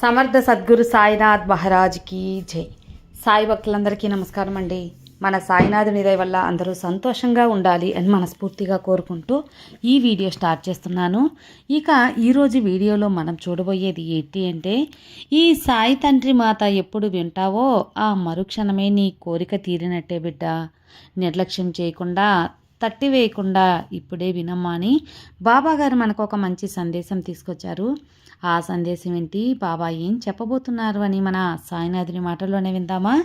సమర్థ సద్గురు సాయినాథ్ మహారాజ్కి జై. సాయి భక్తులందరికీ నమస్కారం అండి. మన సాయినాథుని దయ వల్ల అందరూ సంతోషంగా ఉండాలి అని మనస్ఫూర్తిగా కోరుకుంటూ ఈ వీడియో స్టార్ట్ చేస్తున్నాను. ఇక ఈరోజు వీడియోలో మనం చూడబోయేది ఏంటి అంటే ఈ సాయి తండ్రి మాత ఎప్పుడు వింటావో ఆ మరుక్షణమే నీ కోరిక తీరినట్టే బిడ్డ. నిర్లక్ష్యం చేయకుండా తట్టివేయకుండా ఇప్పుడే వినమ్మా అని బాబా గారు మనకు ఒక మంచి సందేశం తీసుకొచ్చారు. ఆ సందేశం ఏంటి? బాబా ఏం చెప్పబోతున్నారు అని మన సాయినాథుని మాటల్లోనే విందామా?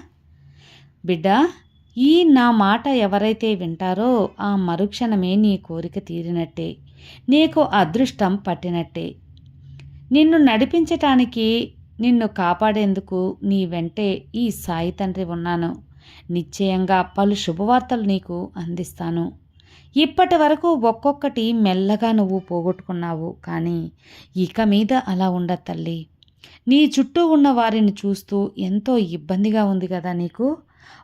బిడ్డ ఈ నా మాట ఎవరైతే వింటారో ఆ మరుక్షణమే నీ కోరిక తీరినట్టే. నీకు అదృష్టం పట్టినట్టే. నిన్ను నడిపించటానికి నిన్ను కాపాడేందుకు నీ వెంటే ఈ సాయి తండ్రి ఉన్నాను. నిశ్చయంగా పలు శుభవార్తలు నీకు అందిస్తాను. ఇప్పటి వరకు ఒక్కొక్కటి మెల్లగా నువ్వు పోగొట్టుకున్నావు. కానీ ఇక మీద అలా ఉండదు తల్లి. నీ చుట్టూ ఉన్న వారిని చూస్తూ ఎంతో ఇబ్బందిగా ఉంది కదా నీకు?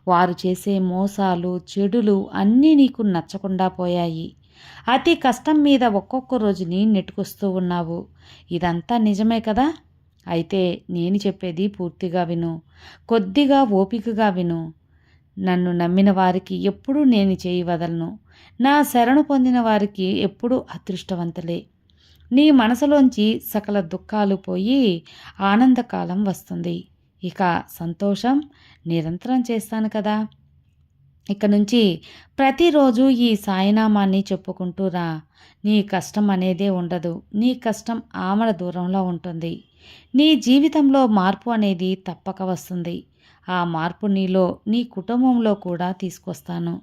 వారు చేసే మోసాలు చెడులు అన్నీ నీకు నచ్చకుండా పోయాయి. అతి కష్టం మీద ఒక్కొక్క రోజుని నెట్టుకొస్తూ ఉన్నావు. ఇదంతా నిజమే కదా? అయితే నేను చెప్పేది పూర్తిగా విను. కొద్దిగా ఓపికగా విను. నన్ను నమ్మిన వారికి ఎప్పుడూ నేను చేయి వదలను. నా శరణు పొందిన వారికి ఎప్పుడూ అదృష్టవంతులే. నీ మనసులోంచి సకల దుఃఖాలు పోయి ఆనందకాలం వస్తుంది. ఇక సంతోషం నిరంతరం చేస్తాను కదా. ఇక నుంచి ప్రతిరోజు ఈ సాయినామాన్ని చెప్పుకుంటూ రా. నీ కష్టం అనేదే ఉండదు. నీ కష్టం ఆమడ దూరంలో ఉంటుంది. నీ జీవితంలో మార్పు అనేది తప్పక వస్తుంది. ఆ మార్పు నీలో నీ కుటుంబంలో కూడా తీసుకొస్తాను.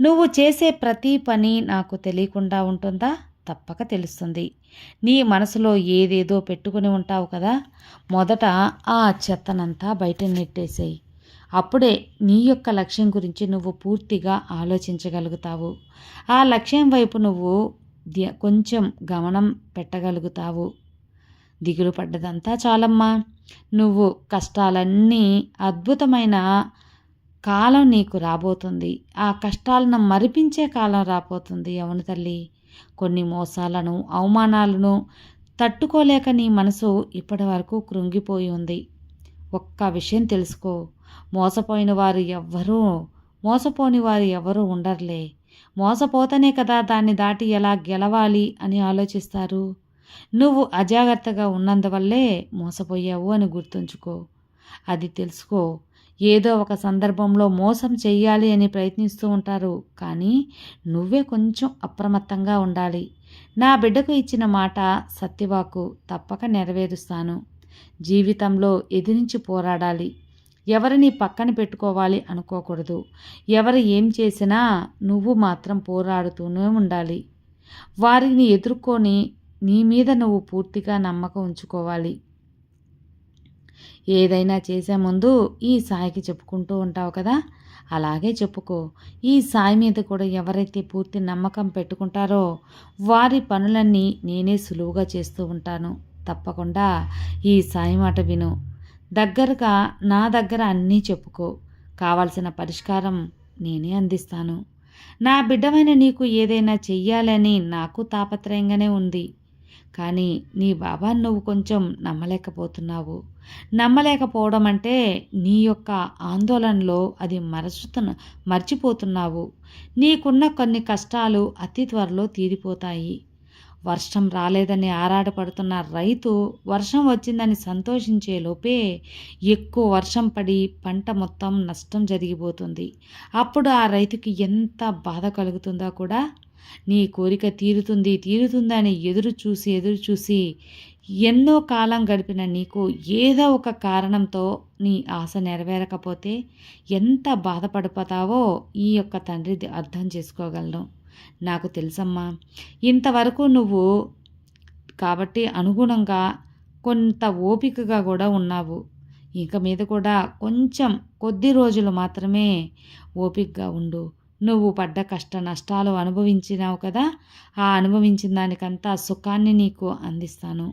నువ్వు చేసే ప్రతి పని నాకు తెలియకుండా ఉంటుందా? తప్పక తెలుస్తుంది. నీ మనసులో ఏదేదో పెట్టుకుని ఉంటావు కదా? మొదట ఆ చెత్తనంతా బయట నెట్టేసేయి. అప్పుడే నీ యొక్క లక్ష్యం గురించి నువ్వు పూర్తిగా ఆలోచించగలుగుతావు. ఆ లక్ష్యం వైపు నువ్వు కొంచెం గమనం పెట్టగలుగుతావు. దిగులు పడ్డదంతా చాలమ్మా. నువ్వు కష్టాలన్నీ అద్భుతమైన కాలం నీకు రాబోతుంది. ఆ కష్టాలను మరిపించే కాలం రాబోతుంది అవును తల్లి. కొన్ని మోసాలను అవమానాలను తట్టుకోలేక నీ మనసు ఇప్పటి వరకు కృంగిపోయి ఉంది. ఒక్క విషయం తెలుసుకో. మోసపోయిన వారు ఎవ్వరూ మోసపోని వారు ఎవరూ ఉండరులే. మోసపోతేనే కదా దాన్ని దాటి ఎలా గెలవాలి అని ఆలోచిస్తారు. నువ్వు అజాగ్రత్తగా ఉన్నందువల్లే మోసపోయావు అని గుర్తుంచుకో. అది తెలుసుకో. ఏదో ఒక సందర్భంలో మోసం చేయాలి అని ప్రయత్నిస్తూ ఉంటారు. కానీ నువ్వే కొంచెం అప్రమత్తంగా ఉండాలి. నా బిడ్డకు ఇచ్చిన మాట సత్యవాకు తప్పక నెరవేరుస్తాను. జీవితంలో ఎదిరించి పోరాడాలి. ఎవరిని పక్కన పెట్టుకోవాలి అనుకోకూడదు. ఎవరు ఏం చేసినా నువ్వు మాత్రం పోరాడుతూనే ఉండాలి. వారిని ఎదుర్కొని నీ మీద నువ్వు పూర్తిగా నమ్మకం ఉంచుకోవాలి. ఏదైనా చేసే ముందు ఈ సాయికి చెప్పుకుంటూ ఉంటావు కదా? అలాగే చెప్పుకో. ఈ సాయి మీద కూడా ఎవరైతే పూర్తి నమ్మకం పెట్టుకుంటారో వారి పనులన్నీ నేనే సులువుగా చేస్తూ ఉంటాను. తప్పకుండా ఈ సాయి మాట విను. దగ్గరగా నా దగ్గర అన్నీ చెప్పుకో. కావాల్సిన పరిష్కారం నేనే అందిస్తాను. నా బిడ్డమైన నీకు ఏదైనా చెయ్యాలని నాకు తాపత్రయంగానే ఉంది. కానీ నీ బాబాను నువ్వు కొంచెం నమ్మలేకపోతున్నావు. నమ్మలేకపోవడం అంటే నీ యొక్క ఆందోళనలో అది మరచుతున్న మర్చిపోతున్నావు. నీకున్న కొన్ని కష్టాలు అతి త్వరలో తీరిపోతాయి. వర్షం రాలేదని ఆరాటపడుతున్న రైతు వర్షం వచ్చిందని సంతోషించే లోపే ఎక్కువ వర్షం పడి పంట మొత్తం నష్టం జరిగిపోతుంది. అప్పుడు ఆ రైతుకి ఎంత బాధ కలుగుతుందో కూడా నీ కోరిక తీరుతుంది తీరుతుందని ఎదురు చూసి ఎదురు చూసి ఎన్నో కాలం గడిపిన నీకు ఏదో ఒక కారణంతో నీ ఆశ నెరవేరకపోతే ఎంత బాధపడిపోతావో ఈ యొక్క తండ్రి అర్థం చేసుకోగలను నాకు తెలుసమ్మా ఇంతవరకు నువ్వు కాబట్టి అనుగుణంగా కొంత ఓపికగా కూడా ఉన్నావు. ఇంక మీద కూడా కొంచెం కొద్ది రోజులు మాత్రమే ఓపికగా ఉండు. నువ్వు పడ్డ కష్ట నష్టాలు అనుభవించినావు కదా ఆ అనుభవించిన దానికంతా సుఖాన్ని నీకు అందిస్తాను.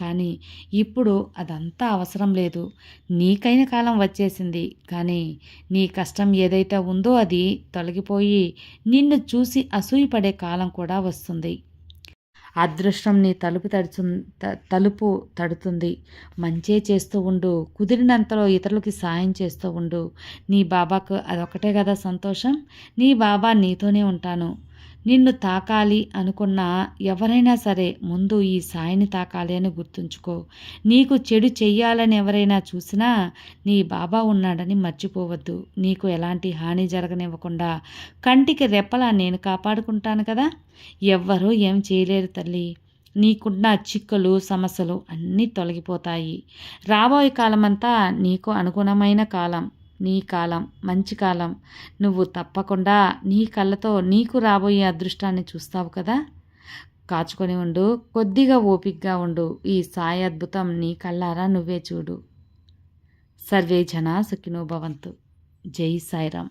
కానీ ఇప్పుడు అదంతా అవసరం లేదు. నీకైన కాలం వచ్చేసింది. కానీ నీ కష్టం ఏదైతే ఉందో అది తొలగిపోయి నిన్ను చూసి అసూయపడే కాలం కూడా వస్తుంది. అదృష్టం నీ తలుపు తడుచు త- తలుపు తడుతుంది. మంచే చేస్తూ ఉండు. కుదిరినంతలో ఇతరులకి సాయం చేస్తూ ఉండు. నీ బాబాకు అదొకటే కదా సంతోషం. నీ బాబా నీతోనే ఉంటాను. నిన్ను తాకాలి అనుకున్న ఎవరైనా సరే ముందు ఈ సాయిని తాకాలి అని గుర్తుంచుకో. నీకు చెడు చెయ్యాలని ఎవరైనా చూసినా నీ బాబా ఉన్నాడని మర్చిపోవద్దు. నీకు ఎలాంటి హాని జరగనివ్వకుండా కంటికి రెప్పలా నేను కాపాడుకుంటాను కదా. ఎవ్వరూ ఏం చేయలేరు తల్లి. నీకున్న చిక్కులు సమస్యలు అన్నీ తొలగిపోతాయి. రాబోయే కాలమంతా నీకు అనుగుణమైన కాలం. నీ కాలం మంచి కాలం. నువ్వు తప్పకుండా నీ కళ్ళతో నీకు రాబోయే అదృష్టాన్ని చూస్తావు కదా? కాచుకొని ఉండు కొద్దిగా ఓపిక్గా ఉండు. ఈ సాయి అద్భుతం నీ కళ్ళారా నువ్వే చూడు. సర్వే జన సుఖినో భవంతు. జై సాయిరామ్.